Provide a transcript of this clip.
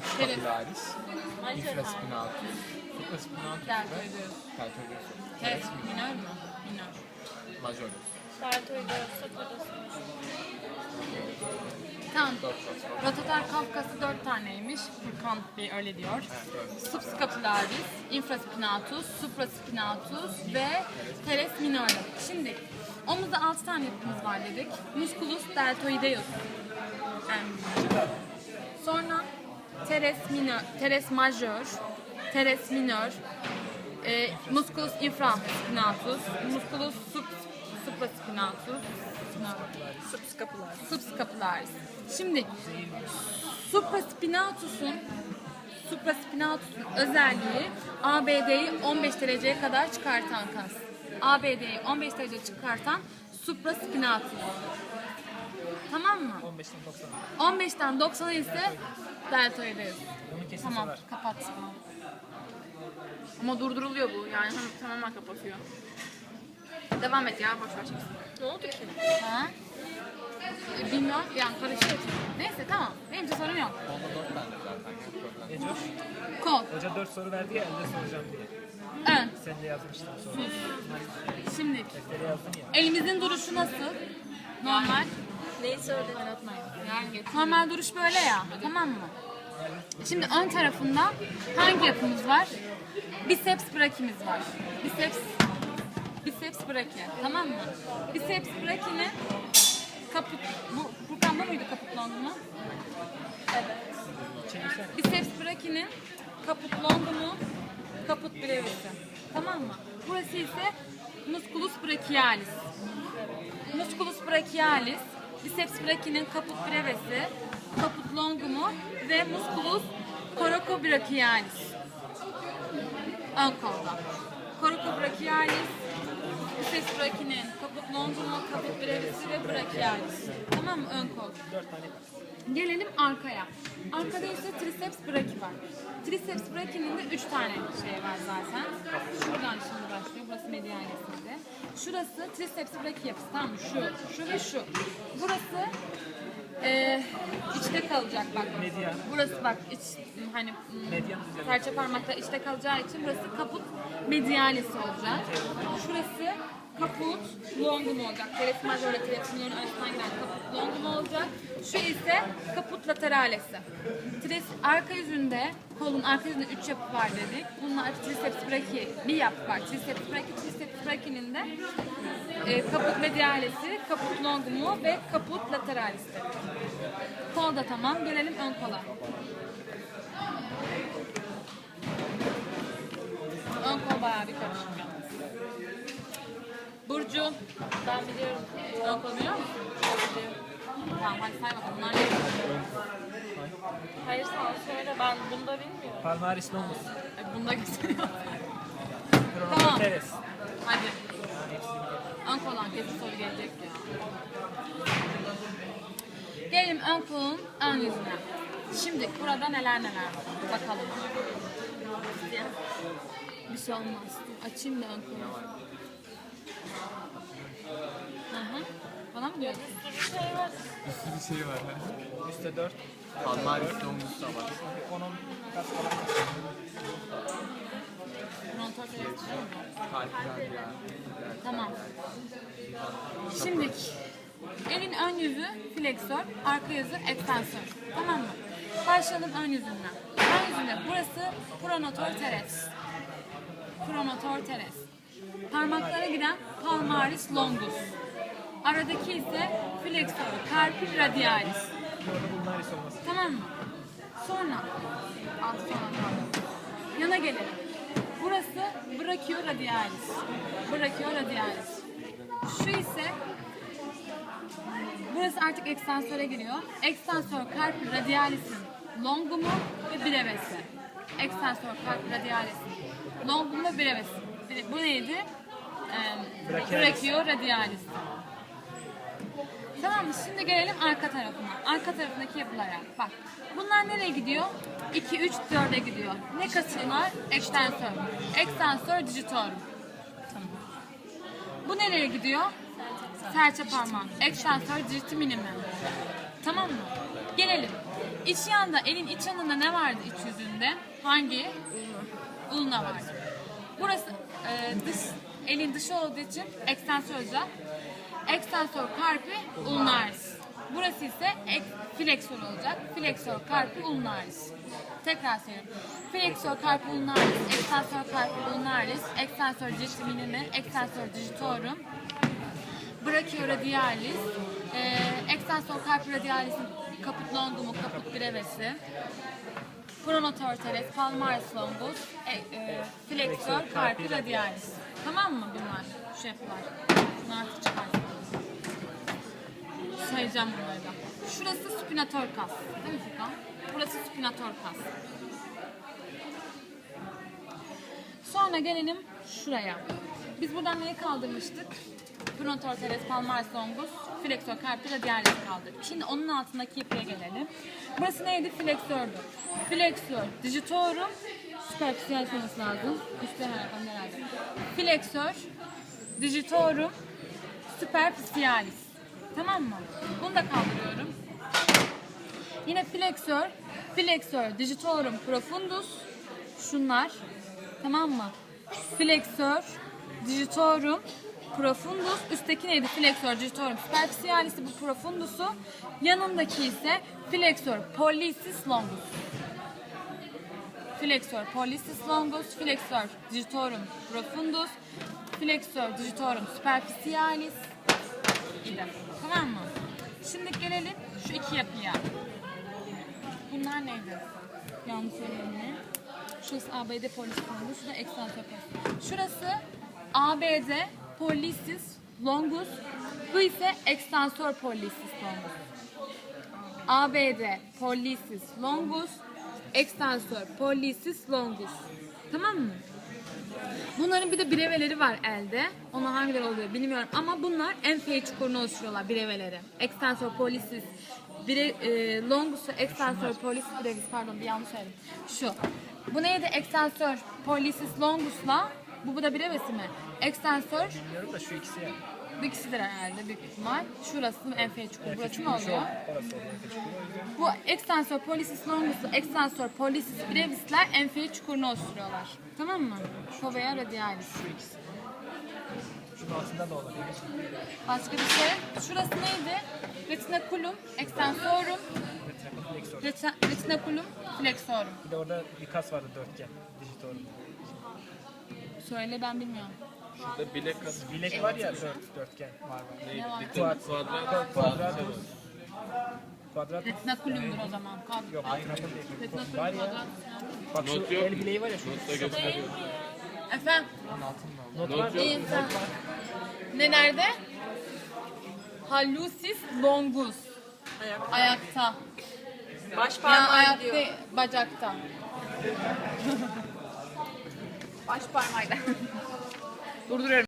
subscapularis, Majör infraspinatus, supraspinatus ve Deltoideus. Teres minör mü? Minör. Majorus. Deltoideus, Sotodeus. Tamam. Rotator kafkası dört taneymiş. Furkan Bey öyle diyor. Evet. Subscapularis, infraspinatus, supraspinatus ve teres minor. Şimdi omuzda altı tane yapımız var dedik. Musculus deltoideus. Sonra teres minor, teres major, teres minor, e, musculus infraspinatus, musculus sub, supraspinatus, Subscapularis. subscapularis. Şimdi supraspinatusun supraspinatusun özelliği ABD'yi 15 dereceye kadar çıkartan kas. ABD'yi 15 derece çıkartan supraspinatus. Tamam mı? 15'ten 90'a. 15'ten 90'a ise deltoideus. Bunu kesin Tamam, sorar. kapat. Ama durduruluyor bu. Yani hem tamamen kapatıyor. Devam et ya, boş ver çeksin. Ne oldu ki? Ha? E, Bilmiyorum, yani karışıyor. Neyse tamam, benim için sorun yok. Onda dört tane zaten problem. Coş, Kol, hoca 4 soru verdi ya elde soracağım diye. ön, Sen de yazmıştın soru. şimdi yazdın ya. elimizin duruşu nasıl? Normal. Neyi söyledin? Normal duruş böyle ya, tamam mı? Şimdi ön tarafında hangi yapımız var? Biceps brakimiz var. Biceps biceps braki, tamam mı? Biceps brakinin kaput bu Furkan bu muydu kaput longumu? Çevirsen. Biceps brakinin kaput longumu, kaput brevisi. Tamam mı? Burası ise musculus brachialis. Musculus brachialis, biceps brakinin kaput brevisi, kaput longumu ve musculus coracobrachialis. Ön kolda. Coracobrachialis, biceps brakinin kaput longumu, kaput brevisi ve brachialis. Tamam mı? Ön kol. 4 tane Gelelim arkaya. Arkada ise triceps brachii var. Triceps brachiinin de 3 tane şey var zaten. Şuradan şimdi başlıyor. Burası medianesinde. Şurası triceps brachii yapısı. Tamam mı? Şu, şu ve şu. Burası eee içte kalacak bak. Median. Burası bak iç hani üzerinde. serçe parmakta içte kalacağı için burası kaput medialisi olacak. Şurası longum olacak. Teres major ile minor arasından giden kaput longum olacak. Şu ise kaput lateralesi. Tres, arka yüzünde kolun arka yüzünde 3 yapı var dedik. Bunlar triceps brachii bir yapı var. Triceps brachii, triceps brachii'nin de e, kaput medialisi, kaput longumu ve kaput lateralisi. Kol da tamam. Gelelim ön kola. Ön kol bayağı bir karışık. Burcu, Ben biliyorum. kol biliyor musun? Tamam hadi say bakalım. Bunlar ne? Hayır sen söyle ben bunu da bilmiyorum. Palmaris longus. E, Bunda gösteriyor. Pronotum teres. Hadi. Ön koldan kesin soru gelecek ya. Gelelim ön kolun ön yüzüne. Şimdi burada neler neler var. Bakalım. Bir şey olmaz. Açayım da ön kolu. Hı hı. Bana mı diyorsun? Bir şey var. Bir sürü şey var. Üste 4. Palmaris longus da var. 10 10 kas falan. Frontal? Kalpler ya. Tamam. Şimdi elin ön yüzü fleksör, arka yüzü ekstensör. Tamam mı? Başlayalım ön yüzünden. Ön yüzünde burası pronotor teres. Pronotor teres. Parmaklara giden palmaris longus. Aradaki ise fleksör, carpi radialis. Tamam mı? Sonra kaldı. Yana gelelim. Burası brachioradialis. Brachioradialis. Şu ise burası artık ekstansöre giriyor. Ekstansör carpi radialis'in longumu ve brevesi. Ekstansör carpi radialis'in longumu ve brevesi. Bu neydi? Ee, Brachialis. brachioradialis. Tamam mı? Şimdi gelelim arka tarafına. Arka tarafındaki yapılara. Bak. Bunlar nereye gidiyor? 2, 3, 4'e gidiyor. Ne kasıyorlar? Ekstensör. Ekstensör digitorum. Tamam. Bu nereye gidiyor? Serçe parmağı. Ekstensör digiti minimum. Tamam mı? Gelelim. İç yanda, elin iç yanında ne vardı iç yüzünde? Hangi? Ulna var. Burası e, dış, elin dışı olduğu için ekstensör olacak. Ekstensör carpi ulnaris. Burası ise ek, fleksör olacak. Fleksör carpi ulnaris. Tekrar söyleyeyim. Fleksör carpi ulnaris, ekstensör carpi ulnaris, ekstensör digiti minimi, ekstensör digitorum, brachioradialis, e, ekstensor carpi radialis'in kaput longumu, kaput brevesi, pronotor teres, palmaris longus, e, e, flexor carpi radialis. Tamam mı bunlar? Şu yapılar. Bunlar artık çıkarsın. Sayacağım bunları da. Şurası supinator kas. Değil mi Furkan? Burası supinator kas. Sonra gelelim şuraya. Biz buradan neyi kaldırmıştık? Pronotor teres palmaris longus, flexor carpi radialis kaldırdık. Şimdi onun altındaki yapıya gelelim. Burası neydi? Flexördü. Flexor digitorum, superficial olması lazım. Üstte herhalde herhalde. Flexor digitorum, superficialis. Tamam mı? Bunu da kaldırıyorum. Yine flexor, flexor digitorum profundus. Şunlar. Tamam mı? Flexor digitorum profundus. Üstteki neydi? Flexor digitorum superficialis'i bu profundusu. Yanındaki ise flexor pollicis longus. Flexor pollicis longus, flexor digitorum profundus, flexor digitorum superficialis idi. Tamam mı? Şimdi gelelim şu iki yapıya. Bunlar neydi? Yanlış mi? Şurası ABD polis longus, şurada ekstensor polis. Şurası ABD pollicis longus, bu ise ekstensor pollicis longus. ABD pollicis longus, ekstensor pollicis longus. Tamam mı? Bunların bir de bireveleri var elde. Onlar hangileri oluyor bilmiyorum ama bunlar enfei çukurunu oluşturuyorlar bireveleri. Extensor pollicis bire, e, longus ve extensor pollicis brevis pardon bir yanlış söyledim. Şu. Bu neydi? Extensor pollicis longus'la bu, bu da birevesi mi? Extensor Bilmiyorum da şu ikisi yani. bu ikisidir herhalde büyük ihtimal. Şurası enfei çukur. Burası mı oluyor? Orası oluyor. Küçük oluyor. O yüzden Bu extensor pollicis longus'la extensor pollicis brevis'ler enfei çukurunu oluşturuyorlar. Tamam mı? Fovea radialis. Şu ikisi. Şunun altında da olabilir. Başka bir şey. Şurası neydi? Retinaculum extensorum, Flexor. reti- retinaculum flexorum. Bir de orada bir kas vardı dörtgen. Dijitorum. Söyle ben bilmiyorum. Şurada bilek kası Bilek var ya dört, dörtgen. Var. Ne var? Kuad, Kuadrat. kuadrat. Kuadrat. Retinaculumdur o zaman. Kad- Yok, Ay, retinaculum değil. Retinaculum Var ya. kuadrat. Bak şu Not yok. el bileği var ya şu. Notta gösteriyor. Efendim? Not Not var. yok. İyiyim sen. Ne nerede? Hallucis longus. Ayakta. Baş Ya parmağı ayakta, gidiyor. bacakta. Baş parmağıyla. Durduruyorum.